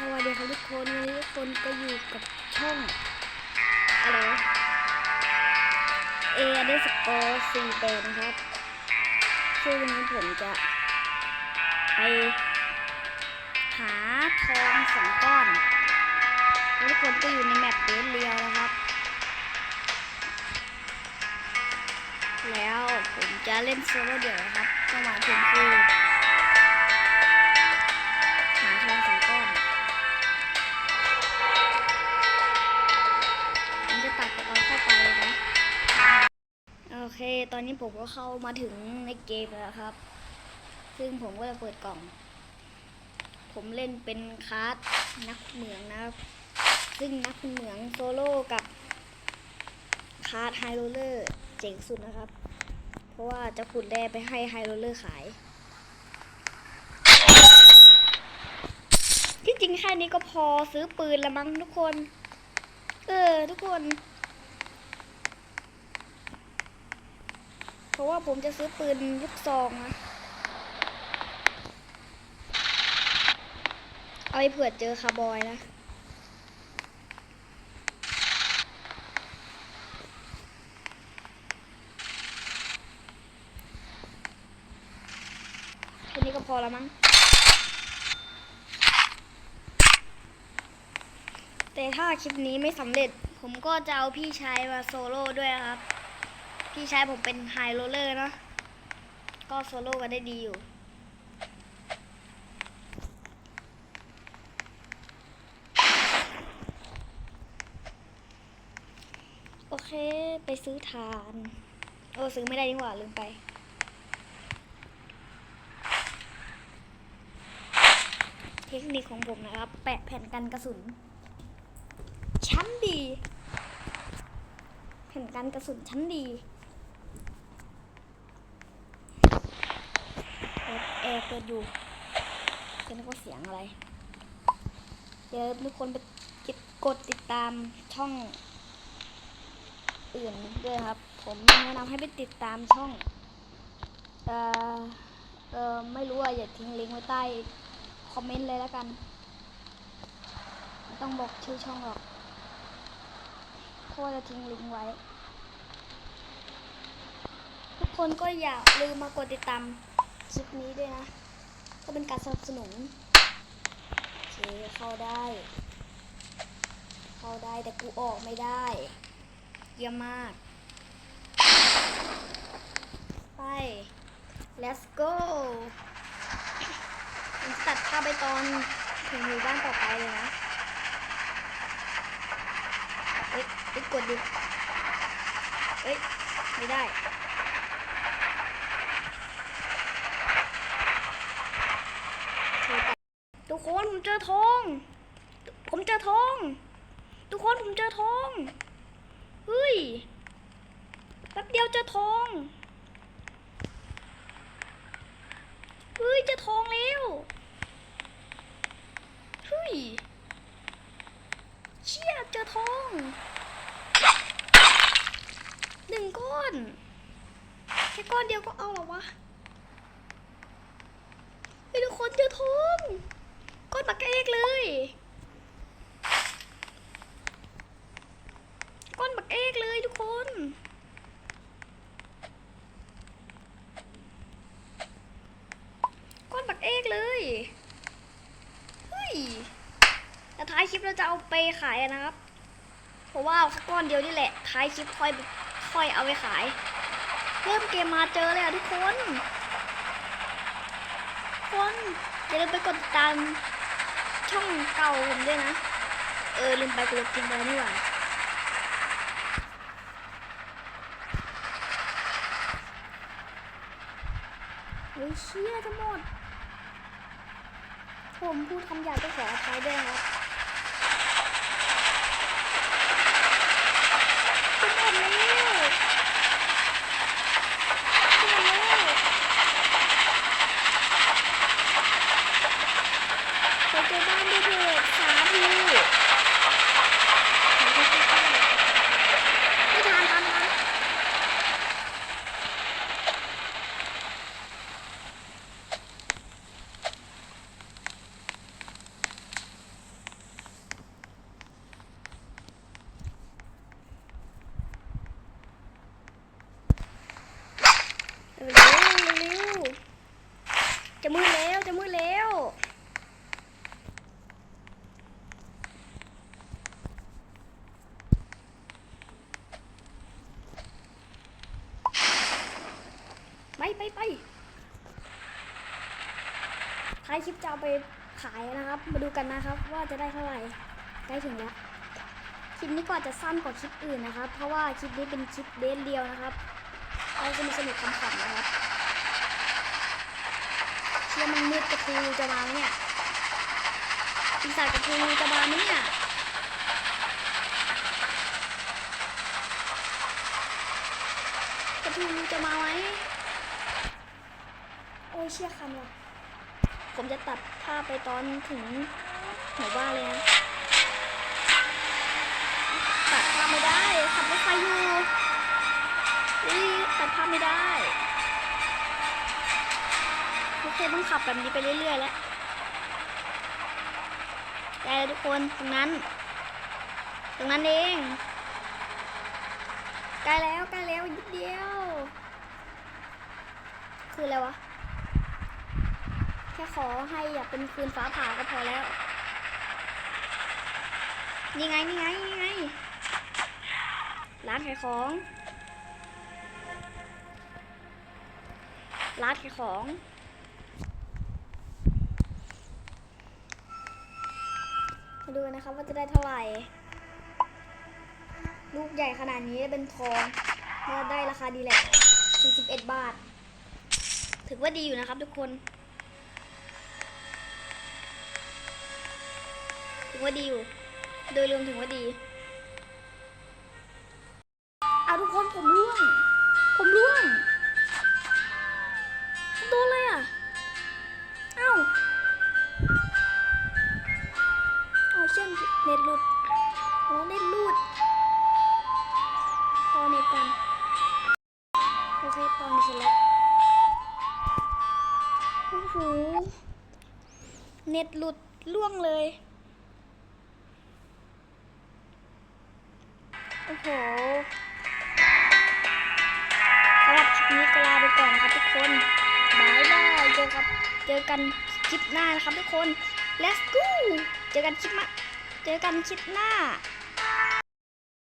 สวัสดีครับทุกคนวันนี้ทุกคนก็อยู่กับช่องอะไรวะเอเดสกอร์สี่แปดนะครับซึ่งวันนี้ผมจะไปหาทองสองก้อนทุกคนก็อยู่ในแมปเดนเรียวนะครับ แล้วผมจะเล่นเซิร์ฟเวอร์เดี่ยวนะครับเป้าหมายผมคือ อนนี้ผมก็เข้ามาถึงในเกมแล้วครับ ซึ่งผมก็จะเปิดกล่อง ผมเล่นเป็นคาร์ดนักเหมืองนะครับ ซึ่งนักเหมืองโซโล่กับคาร์ดไฮโรเลอร์เจ๋งสุดนะครับ เพราะว่าจะขุดแร่ไปให้ไฮโรเลอร์ขาย ที่จริงแค่นี้ก็พอซื้อปืนละมั้งทุกคน เออ ทุกคน เพ ราะว่าผมจะซื้อปืนลูกซองนะเอาไปเผื่อเจอคาร์บอยนะแค่นี้ก็พอแล้วมั้ง แต่ถ้าคลิปนี้ไม่สำเร็จ ผมก็จะเอาพี่ชายมาโซโล่ด้วยครับ พี่ชายผมเป็นไฮโรเลอร์เนอะก็โซโล่กันได้ดีอยู่ โอเคไปซื้อทาน โอ้ซื้อไม่ได้ดีกว่าลืมไปเทคนิคของผมนะครับ แปะแผ่นกันกระสุน ชั้นดี แผ่นกันกระสุนชั้นดี เปิดแอร์เปิดอยู่จะนึกว่าเสียงอะไร เดี๋ยวทุกคนไปกดติดตามช่องอื่นด้วยครับ ผมแนะนำให้ไปติดตามช่องเออเออไม่รู้อะอย่าทิ้งลิงก์ไว้ใต้คอมเมนต์เลยแล้วกันไม่ต้องบอกชื่อช่องหรอกเพราะว่าจะทิ้งลิงก์ไว้ ทุกคนก็อย่าลืมมากดติดตาม คลิปนี้ด้วยนะ ก็เป็นการสนับสนุนโอเคเข้าได้ เข้าได้แต่กูออกไม่ได้ เยี่ยมมาก ไป let's go ผมจะตัดภาพไปตอนถึงหมู่บ้านต่อไปเลยนะเอ้ยเอ้ยกดดิเอ้ยไม่ได้ ทุกคนผมเจอทอง ผมเจอทอง ทุกคนผมเจอทองเฮ้ยแป๊บเดียวเจอทองเฮ้ยเจอทองแล้วเฮ้ยเชี่ยเจอทองหนึ่งก้อนแค่ก้อนเดียวก็เอาหรอวะเฮ้ทุกคนเจอทอง ก้อนปากเอกเลยก้อนบักเอกเลยทุกคน ก้อนบักเอกเลย เฮ้ยแต่ท้ายคลิปเราจะเอาไปขายนะครับ เพราะว่าเอาแค่ก้อนเดียวนี่แหละ ท้ายคลิปค่อยค่อยเอาไปขาย เริ่มเกมมาเจอเลยอะทุกคน คนอย่าลืมไปกดติดตาม ช่องเก่าผมด้วยนะ เออลืมไปกดติดตามนี่หว่าเฮ้ยเชี่ยทั้งหมด ผมพูดคำหยาบก็ขออภัยด้วยครับจะหมดแล้วจะหมดแล้ เร็วเร็วจะมืดแล้วจะมืดแล้วไปไปไปท้ายคลิปจะเอาไปขายนะครับ มาดูกันนะครับ ว่าจะได้เท่าไหร่ได้ถึงแล้วคลิปนี้ก็อาจะสั้นกว่าคลิปอื่นนะครับ เพราะว่าคลิปนี้เป็นคลิปเดนเดียวนะครับ เอาสนุกสนุกๆขำนะครับเชื่อมันมืดกระทูจะมาไหมเนี่ยปีศาจกระทูจะมาไหมเนี่ยกระทูจะมาไหมโอ้ยเชี่ยคันว่ะผมจะตัดภาพไปตอนถึงหมู่บ้านเลยนะตัดภาพไม่ได้ขับรถไฟอยู่ ตัดภาพไม่ได้ โอเคต้องขับแบบนี้ไปเรื่อยๆแล้วใกล้แล้วทุกคนตรงนั้น ตรงนั้นเองใกล้แล้วใกล้แล้วนิดเดียว คืออะไรวะ แค่ขอให้อย่าเป็นคืนฟ้าผ่าก็พอแล้วนี่ไงนี่ไงนี่ไงร้านขายของ ร้านขายของ มาดูนะครับว่าจะได้เท่าไหร่ ลูกใหญ่ขนาดนี้เป็นทองน่าได้ราคาดีแหละ41 บาท ถือว่าดีอยู่นะครับทุกคน ถือว่าดีอยู่ โดยรวมถือว่าดี เอาทุกคนผมร่วงผม ตอนนี้เสร็จแล้วโอ้โหเน็ตหลุดล่วงเลย โอ้โหสำหรับคลิปนี้ก็ลาไปก่อนนะครับทุกคนบายบายเจอกับ เจอกันคลิปหน้านะครับทุกคน let's go เจอกันคลิปมาเจอกันคลิปหน้า